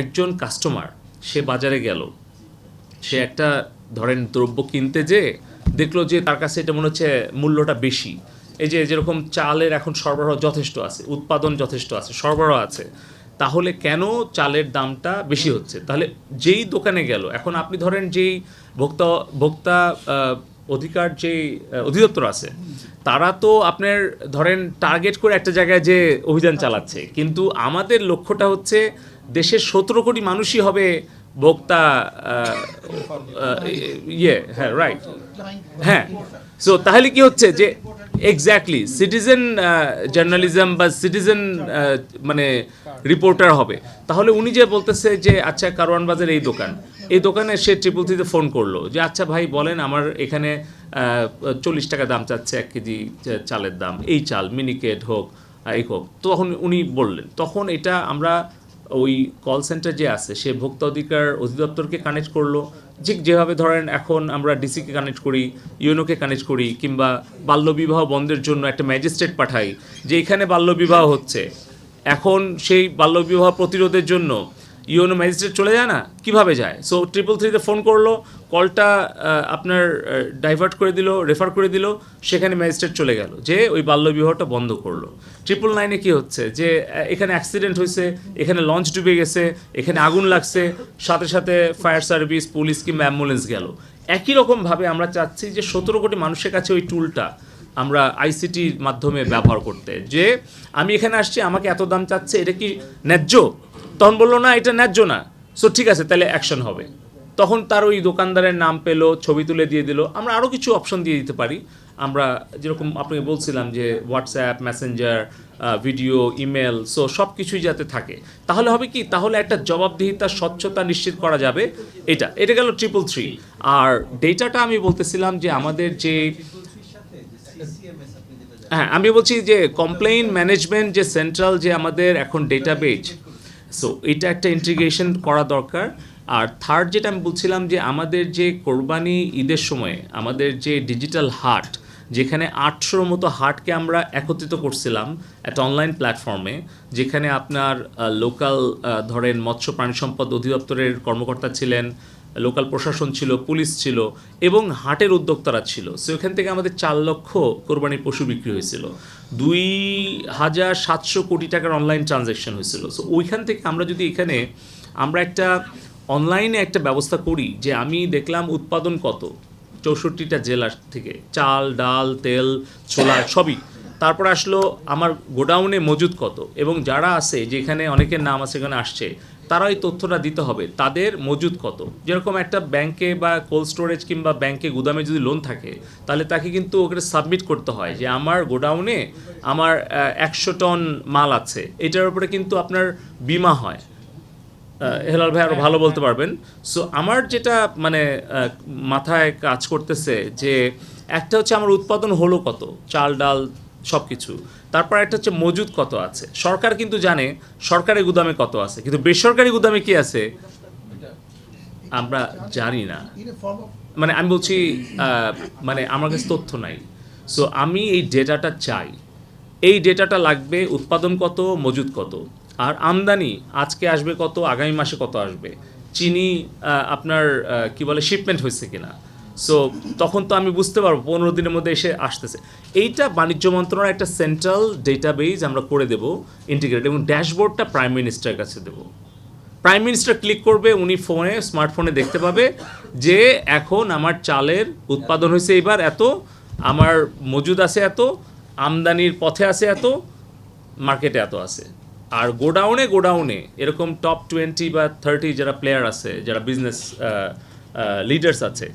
একজন কাস্টমার সে বাজারে গেল। সে একটা, ধরেন, দ্রব্য কিনতে যে দেখল যে তার কাছে এটা মনে হচ্ছে মূল্যটা বেশি। এই যে যেরকম চালের এখন সরবরাহ যথেষ্ট আছে, উৎপাদন যথেষ্ট আছে, সরবরাহ আছে, তাহলে কেন চালের দামটা বেশি হচ্ছে? তাহলে যেই দোকানে গেল, এখন আপনি ধরেন যেই ভোক্তা ভোক্তা অধিকার যে অধিদপ্তর আছে, তারা তো আপনার ধরেন টার্গেট করে একটা জায়গায় যে অভিযান চালাচ্ছে। কিন্তু আমাদের লক্ষ্যটা হচ্ছে দেশের সতেরো কোটি মানুষই হবে ভোক্তা ইয়ে হ্যাঁ রাইট হ্যাঁ। সো তাহলে কি হচ্ছে যে এক্স্যাক্টলি সিটিজেন জার্নালিজম বা সিটিজেন মানে রিপোর্টার হবে। তাহলে উনি যে বলতেছে যে আচ্ছা কারওয়ান বাজার এই দোকান। এই দোকানে সে ট্রিপল থ্রিতে ফোন করল যে আচ্ছা ভাই, বলেন আমার এখানে চল্লিশ টাকা দাম চাচ্ছে, এক কেজি চালের দাম। এই চাল, মিনিকেট হোক এই হোক। তখন উনি বললেন। তখন এটা আমরা ওই কল সেন্টার যে আছে, সে ভোক্তা অধিকার অধিদপ্তরকে কানেক্ট করল। ঠিক যেভাবে ধরেন এখন আমরা ডিসিকে কানেক্ট করি ইউনোকে কানেক্ট করি, কিংবা বাল্যবিবাহ বন্ধের জন্য একটা ম্যাজিস্ট্রেট পাঠাই, যে এখানে বাল্যবিবাহ হচ্ছে। এখন সেই বাল্যবিবাহ প্রতিরোধের জন্য ইউনো ম্যাজিস্ট্রেট চলে যায় না? কীভাবে যায়? সো ট্রিপল থ্রিতে ফোন করল কলটা আপনার ডাইভার্ট করে দিল রেফার করে দিল, সেখানে ম্যাজিস্ট্রেট চলে গেল। যে ওই বাল্যবিবাহটা বন্ধ করল। ট্রিপল নাইনে কি হচ্ছে? যে এখানে অ্যাক্সিডেন্ট হয়েছে, এখানে লঞ্চ ডুবে গেছে, এখানে আগুন লাগছে, সাথে সাথে ফায়ার সার্ভিস পুলিশ কিংবা অ্যাম্বুলেন্স গেল। একই রকমভাবে আমরা চাচ্ছি যে, সতেরো কোটি মানুষের কাছে ওই টুলটা আমরা আইসিটির মাধ্যমে ব্যবহার করতে। যে, আমি এখানে আসছি, আমাকে এত দাম চাচ্ছে, এটা কি ন্যায্য? তখন বলল, না, এটা ন্যায্য না। সো ঠিক আছে, তাহলে অ্যাকশন হবে। তখন তার ওই দোকানদারের নাম পেল, ছবি তুলে দিয়ে দিল। আমরা আরও কিছু অপশন দিয়ে দিতে পারি। আমরা যেরকম আপনাকে বলছিলাম যে WhatsApp messenger video email so সব কিছুই যাতে থাকে। তাহলে হবে কি? তাহলে একটা জবাবদিহিতা স্বচ্ছতা নিশ্চিত করা যাবে। এটা এটা গেল ট্রিপল থ্রি আর ডেটাটা আমি বলতেছিলাম যে আমাদের যে হ্যাঁ আমি বলছি যে কমপ্লেইন ম্যানেজমেন্ট যে সেন্ট্রাল যে আমাদের এখন ডেটাবেজ সো এটা একটা ইন্টিগ্রেশন করা দরকার। আর থার্ড যেটা আমি বলছিলাম যে, আমাদের যে কোরবানি ঈদের সময়ে, আমাদের যে ডিজিটাল হার্ট যেখানে আটশোর মতো হার্টকে আমরা একত্রিত করছিলাম একটা অনলাইন প্ল্যাটফর্মে যেখানে আপনার লোকাল ধরেন মৎস্য প্রাণী সম্পদ অধিদপ্তরের কর্মকর্তা ছিলেন লোকাল প্রশাসন ছিল, পুলিশ ছিল এবং হাটের উদ্যোক্তারা ছিল। সো এখান থেকে আমাদের চার লক্ষ কোরবানির পশু বিক্রি হয়েছিল। দুই হাজার সাতশো কোটি টাকার অনলাইন ট্রানজ্যাকশন হয়েছিল। সো ওইখান থেকে আমরা যদি এখানে আমরা একটা অনলাইনে একটা ব্যবস্থা করি যে আমি দেখলাম উৎপাদন কত? চৌষট্টিটা জেলা থেকে চাল, ডাল, তেল, ছোলা সবই। তারপর আসলো আমার গোডাউনে মজুদ কত? এবং যারা আছে, যেখানে অনেকের নাম আছে, এখানে আসছে তারা ওই তথ্যটা দিতে হবে। তাদের মজুদ কত? যেরকম একটা ব্যাংকে বা কোল্ড স্টোরেজ কিংবা ব্যাংকে গুদামে যদি লোন থাকে তাহলে তাকে কিন্তু ওকে সাবমিট করতে হয় যে আমার গোডাউনে আমার একশো টন মাল আছে। এটার উপরে কিন্তু আপনার বিমা হয়। হেলাল ভাই আরও ভালো বলতে পারবেন। সো আমার যেটা মানে মাথায় কাজ করতেছে যে একটা হচ্ছে আমার উৎপাদন হলো কত? চাল ডাল সব কিছু তারপর একটা হচ্ছে মজুদ কত আছে? সরকার কিন্তু জানে সরকারি গুদামে কত আছে। কিন্তু বেসরকারি গুদামে কি আছে? আমরা জানি না। মানে আমি বলছি মানে আমার কাছে তথ্য নাই। সো আমি এই ডেটাটা চাই। এই ডেটাটা লাগবে উৎপাদন কত, মজুদ কত? আর আমদানি, আজকে আসবে কত, আগামী মাসে কত আসবে? চিনি আপনার কি বলে শিপমেন্ট হয়েছে কিনা? সো তখন তো আমি বুঝতে পারব, পনেরো দিনের মধ্যে এসে আসতেছে। এইটা বাণিজ্য মন্ত্রণালয়ের একটা সেন্ট্রাল ডেটাবেজ আমরা করে দেব ইন্টিগ্রেট এবং ড্যাশবোর্ডটা প্রাইম মিনিস্টারের কাছে দেবো। প্রাইম মিনিস্টার ক্লিক করবে, উনি ফোনে স্মার্টফোনে দেখতে পাবে যে এখন আমার চালের উৎপাদন হয়েছে এবার এত, আমার মজুদ আছে এত, আমদানির পথে আছে এত মার্কেটে এত আছে। আর গোডাউনে গোডাউনে, এরকম টপ টোয়েন্টি বা থার্টি যারা প্লেয়ার আছে, যারা বিজনেস লিডার্স আছে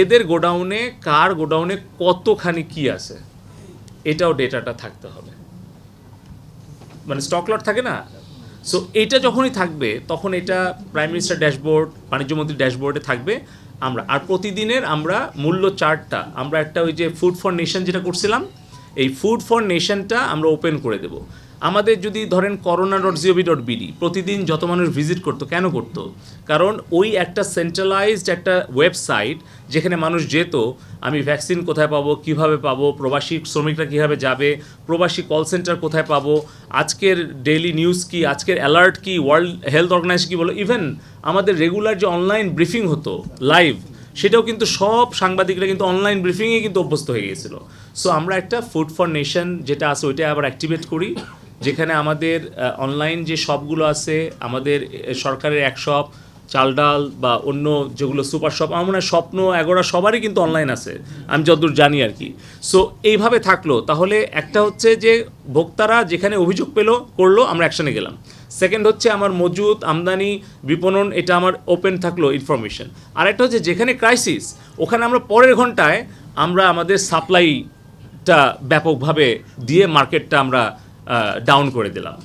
এদের গোডাউনে, কার গোডাউনে কতখানি কি আছে, এটাও ডেটাটা থাকতে হবে। মানে স্টক লট থাকে না? সো এটা যখনই থাকবে, তখন এটা প্রাইম মিনিস্টার ড্যাশবোর্ড বাণিজ্য মন্ত্রী ড্যাশবোর্ডে থাকবে। আমরা, আর প্রতিদিনের আমরা মূল্য চার্টটা, আমরা একটা ওই যে ফুড ফর নেশন যেটা করছিলাম, এই ফুড ফর নেশনটা আমরা ওপেন করে দেব। আমাদের যদি ধরেন corona dot G O V dot BD প্রতিদিন যত মানুষ ভিজিট করতো, কেন করতো? কারণ ওই একটা সেন্ট্রালাইজড একটা ওয়েবসাইট যেখানে মানুষ যেত, আমি ভ্যাকসিন কোথায় পাবো, কীভাবে পাবো, প্রবাসী শ্রমিকরা কীভাবে যাবে, প্রবাসী কল সেন্টার কোথায় পাবো, আজকের ডেইলি নিউজ কি, আজকের অ্যালার্ট কি ওয়ার্ল্ড হেলথ অর্গানাইজ কি বলো ইভেন আমাদের রেগুলার যে অনলাইন ব্রিফিং হতো লাইভ সেটাও কিন্তু সব সাংবাদিকরা কিন্তু অনলাইন ব্রিফিংয়ে কিন্তু অভ্যস্ত হয়ে গিয়েছিল সো আমরা একটা ফুড ফর নেশন যেটা আছে ওইটা আবার অ্যাক্টিভেট করি। যেখানে আমাদের অনলাইন যে শপগুলো আছে, আমাদের সরকারের এক শপ চাল ডাল বা অন্য যেগুলো সুপার শপ আমার মনে হয় স্বপ্ন এগোরা সবারই কিন্তু অনলাইন আছে, আমি যতদূর জানি আর কি। সো এইভাবে থাকল। তাহলে একটা হচ্ছে যে ভোক্তারা যেখানে অভিযোগ পেল, করল, আমরা অ্যাকশনে গেলাম। সেকেন্ড হচ্ছে আমার মজুদ, আমদানি, বিপণন, এটা আমার ওপেন থাকল ইনফরমেশন আর একটা হচ্ছে যেখানে ক্রাইসিস ওখানে আমরা পরের ঘন্টায় আমরা আমাদের সাপ্লাইটা ব্যাপকভাবে দিয়ে মার্কেটটা আমরা ডাউন করে দিলাম।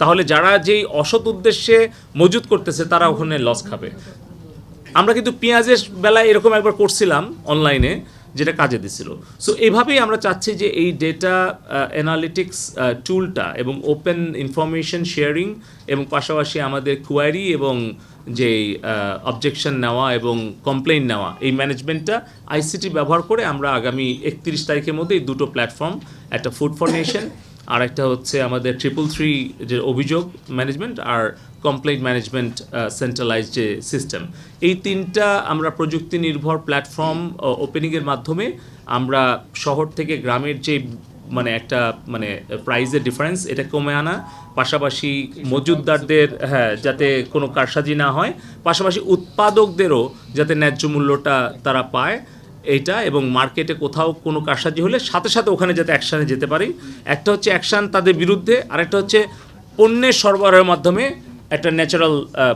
তাহলে যারা যেই অসৎ উদ্দেশ্যে মজুত করতেছে, তারা ওখানে লস খাবে। আমরা কিন্তু পেঁয়াজের বেলায় এরকম একবার করছিলাম অনলাইনে যেটা কাজে দিছিল। সো এইভাবেই আমরা চাচ্ছি যে এই ডেটা অ্যানালিটিক্স টুলটা এবং ওপেন ইনফরমেশন শেয়ারিং এবং পাশাপাশি আমাদের কোয়ারি এবং যে অবজেকশন নেওয়া এবং কমপ্লেন নেওয়া, এই ম্যানেজমেন্টটা আইসিটি ব্যবহার করে আমরা আগামী একত্রিশ তারিখের মধ্যে এই দুটো প্ল্যাটফর্ম একটা ফুড ফর নেশন আর একটা হচ্ছে আমাদের ট্রিপল থ্রি যে অভিযোগ ম্যানেজমেন্ট আর কমপ্লেইন্ট ম্যানেজমেন্ট সেন্ট্রালাইজ যে সিস্টেম এই তিনটা আমরা প্রযুক্তি নির্ভর প্ল্যাটফর্ম ওপেনিংয়ের মাধ্যমে আমরা শহর থেকে গ্রামের যে মানে একটা মানে প্রাইজের ডিফারেন্স এটা কমে আনা, পাশাপাশি মজুদদারদের হ্যাঁ যাতে কোনো কারসাজি না হয়, পাশাপাশি উৎপাদকদেরও যাতে ন্যায্য মূল্যটা তারা পায়। এইটা এবং মার্কেটে কোথাও কোনো কারসাজি হলে সাথে সাথে ওখানে যাতে অ্যাকশানে যেতে পারি। একটা হচ্ছে অ্যাকশান তাদের বিরুদ্ধে, আরেকটা হচ্ছে পণ্যের সরবরাহের মাধ্যমে একটা ন্যাচারাল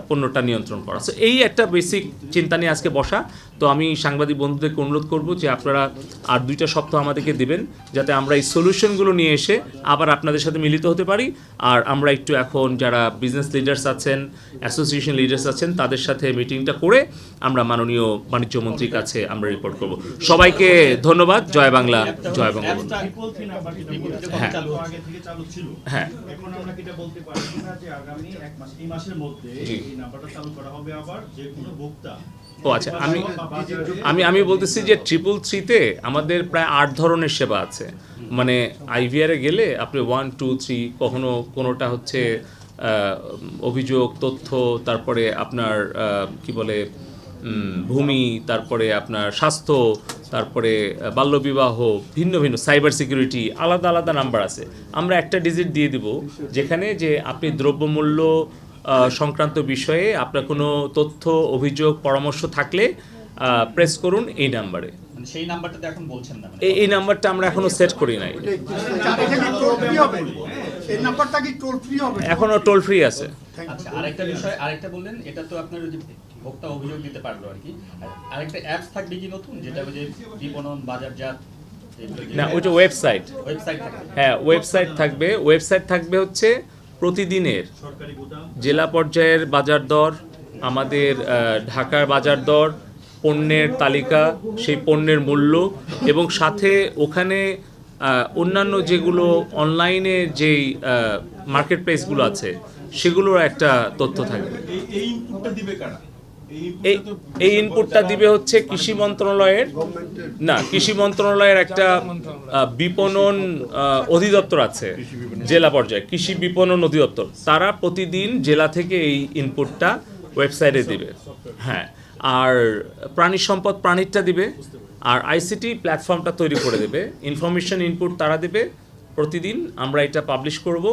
পণ্যটা নিয়ন্ত্রণ করা। সো এই একটা বেসিক চিন্তা নিয়ে আজকে বসা। তো আমি সাংবাদিক বন্ধুদেরকে অনুরোধ করব যে আপনারা আর দুইটা সপ্তাহ আমাদেরকে দিবেন যাতে আমরা এই সলিউশনগুলো নিয়ে এসে আবার আপনাদের সাথে মিলিত হতে পারি। আর আমরা একটু এখন যারা বিজনেস লিডার্স আছেন অ্যাসোসিয়েশন লিডার্স আছেন তাদের সাথে মিটিংটা করে আমরা মাননীয় বাণিজ্য মন্ত্রীর কাছে আমরা রিপোর্ট করব। সবাইকে ধন্যবাদ। জয় বাংলা জয় যখন হ্যাঁ। হ্যাঁ। এখন আমরা বলতে পারি না যে আগামী এক মাস এই মাসের মধ্যে। এই নাম্বারটা চালু করা হবে আবার যে কোনো ভোক্তা। ও আচ্ছা আমি আমি আমি বলতেছি যে ট্রিপল থ্রিতে আমাদের প্রায় আট ধরনের সেবা আছে। মানে আইভিআরে গেলে আপনি ওয়ান টু থ্রি কখনো কোনোটা হচ্ছে অভিযোগ তথ্য তারপরে আপনার কি বলে ভূমি তারপরে আপনার স্বাস্থ্য তারপরে বাল্যবিবাহ ভিন্ন ভিন্ন সাইবার সিকিউরিটি আলাদা আলাদা নাম্বার আছে। আমরা একটা ডিজিট দিয়ে দিব যেখানে যে আপনি দ্রব্যমূল্য সংক্রান্ত বিষয়ে আপনার কোনো তথ্য অভিযোগ পরামর্শ থাকলে প্রেস করুন এই নাম্বারে মানে সেই নাম্বারটাতে এখন বলছেন না মানে। এই নাম্বারটা আমরা এখনও সেট করি নাই। নাম্বারটা এখনও টোল ফ্রি আছে। আচ্ছা আরেকটা বিষয় আরেকটা বললেন এটা তো আপনার ভোক্তা অভিযোগ দিতে পারল আর কি। আরেকটা অ্যাপস থাকবে কি নতুন? যেটা ওই যে বিপণন বাজারজাত না ওইটা ওয়েবসাইট ওয়েবসাইট হ্যাঁ ওয়েবসাইট থাকবে। ওয়েবসাইট থাকবে হচ্ছে প্রতিদিনের জেলা পর্যায়ের বাজার দর, আমাদের ঢাকার বাজার দর, পণ্যের তালিকা, সেই পণ্যের মূল্য এবং সাথে ওখানে অন্যান্য যেগুলো অনলাইনে যেই মার্কেট প্লেসগুলো আছে, সেগুলোর একটা তথ্য থাকবে। এই এই ইনপুটটা দিবে ইনপুটটা হচ্ছে কৃষি মন্ত্রণালয়ের না কৃষি মন্ত্রণালয়ের একটা বিপণন অধিদপ্তর আছে জেলা পর্যায়ে। কৃষি বিপণন অধিদপ্তর। তারা প্রতিদিন জেলা থেকে এই ইনপুটটা ওয়েবসাইটে দিবে। হ্যাঁ আর প্রাণী সম্পদ প্রাণীরটা দিবে আর আইসিটি প্ল্যাটফর্মটা তৈরি করে দেবে। ইনফরমেশন ইনপুট তারা দেবে। প্রতিদিন আমরা এটা পাবলিশ করব।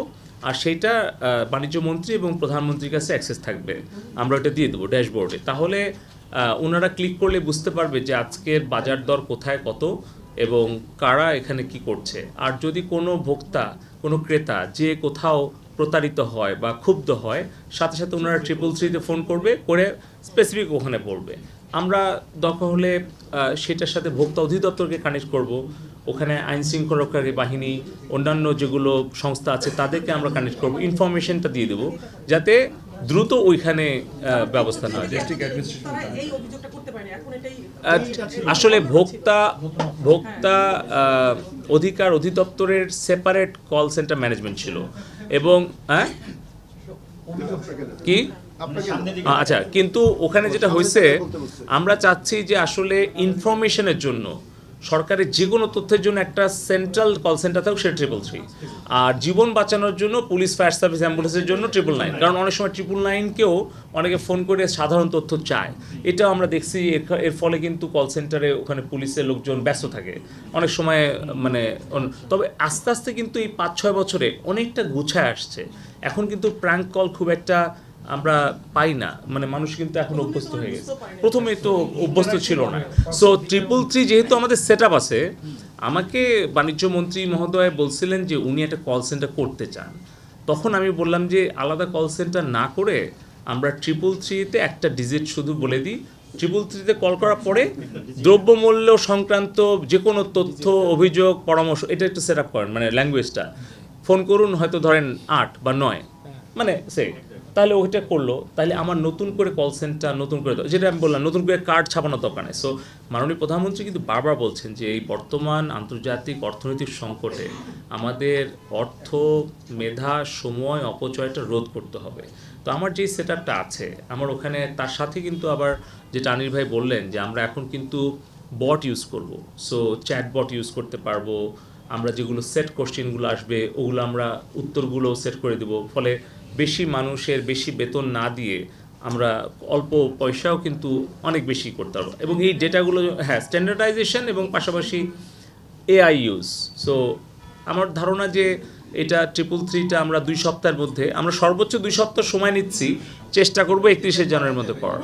আর সেইটা বাণিজ্য মন্ত্রী এবং প্রধানমন্ত্রীর কাছে অ্যাক্সেস থাকবে। আমরা ওটা দিয়ে দেবো ড্যাশবোর্ডে তাহলে ওনারা ক্লিক করলে বুঝতে পারবে যে আজকের বাজার দর কোথায় কত এবং কারা এখানে কি করছে। আর যদি কোনো ভোক্তা, কোনো ক্রেতা যে কোথাও প্রতারিত হয় বা ক্ষুব্ধ হয়, সাথে সাথে ওনারা ট্রিপল থ্রিতে ফোন করবে, করে স্পেসিফিক ওখানে পড়বে আমরা দরকার হলে সেটার সাথে ভোক্তা অধিদপ্তরকে কানেক্ট করব। ওখানে আইন শৃঙ্খলাকারী বাহিনী অন্যান্য যেগুলো সংস্থা আছে তাদেরকে আমরা কানেক্ট করব। ইনফরমেশনটা দিয়ে দেবো যাতে দ্রুত ওইখানে ব্যবস্থা নেওয়া যায়। তারা এই অভিযোগটা করতে পারেনি। এখন এটাই আহ, আসলে ভোক্তা ভোক্তা অধিকার অধিদপ্তরের সেপারেট কল সেন্টার ম্যানেজমেন্ট ছিল। এবং হ্যাঁ? কি? আচ্ছা কিন্তু ওখানে যেটা হয়েছে আমরা চাচ্ছি যে আসলে ইনফরমেশনের জন্য সরকারের যে কোনো তথ্যের জন্য একটা সেন্ট্রাল কল সেন্টার থাকুক, সেটা ট্রিপল থ্রি আর জীবন বাঁচানোর জন্য পুলিশ ফায়ার সার্ভিস অ্যাম্বুলেন্সের জন্য ট্রিপল নাইন কারণ অনেক সময় ট্রিপল নাইনকেও অনেকে ফোন করে সাধারণ তথ্য চায়। এটাও আমরা দেখছি, এর এর ফলে কিন্তু কল সেন্টারে ওখানে পুলিশের লোকজন ব্যস্ত থাকে। অনেক সময় মানে তবে আস্তে আস্তে কিন্তু এই পাঁচ ছয় বছরে অনেকটা গুছায় আসছে। এখন কিন্তু প্র্যাঙ্ক কল খুব একটা আমরা পাই না। মানে মানুষ কিন্তু এখন অভ্যস্ত হয়ে গেছে। প্রথমে তো অভ্যস্ত ছিল না। সো ট্রিপল থ্রি যেহেতু আমাদের সেট আপ আছে আমাকে বাণিজ্য মন্ত্রী মহোদয় বলছিলেন যে উনি একটা কল সেন্টার করতে চান। তখন আমি বললাম যে আলাদা কল সেন্টার না করে আমরা ট্রিপল থ্রিতে একটা ডিজিট শুধু বলে দিই। ট্রিপল থ্রিতে কল করার পরে দ্রব্যমূল্য সংক্রান্ত যে কোনো তথ্য অভিযোগ পরামর্শ এটা একটু সেট আপ করেন মানে ল্যাঙ্গুয়েজটা ফোন করুন হয়তো ধরেন আট বা নয়। মানে সে তাহলে ওইটা করল, তাহলে আমার নতুন করে কল সেন্টার নতুন করে। যেটা আমি বললাম, নতুন করে কার্ড ছাপানোর দরকার নেই। সো মাননীয় প্রধানমন্ত্রী কিন্তু বারবার বলছেন যে এই বর্তমান আন্তর্জাতিক অর্থনৈতিক সংকটে আমাদের অর্থ মেধা, সময়, অপচয়টা রোধ করতে হবে। তো আমার যেই সেট আপটা আছে, আমার ওখানে তার সাথে কিন্তু আবার যেটা আনিল ভাই বললেন যে আমরা এখন কিন্তু বট ইউজ করব। সো চ্যাট বট ইউজ করতে পারব, আমরা যেগুলো সেট কোশ্চেনগুলো আসবে, ওগুলো আমরা উত্তরগুলো সেট করে দেবো। ফলে বেশি মানুষের বেশি বেতন না দিয়ে আমরা অল্প পয়সাও কিন্তু অনেক বেশি করতে পারব। এবং এই ডেটাগুলো হ্যাঁ স্ট্যান্ডার্ডাইজেশন এবং পাশাপাশি এআই ইউজ সো আমার ধারণা যে এটা ট্রিপল থ্রিটা আমরা দুই সপ্তাহের মধ্যে, আমরা সর্বোচ্চ দুই সপ্তাহ সময় নিচ্ছি, চেষ্টা করব একত্রিশে জানুয়ারির মধ্যে করার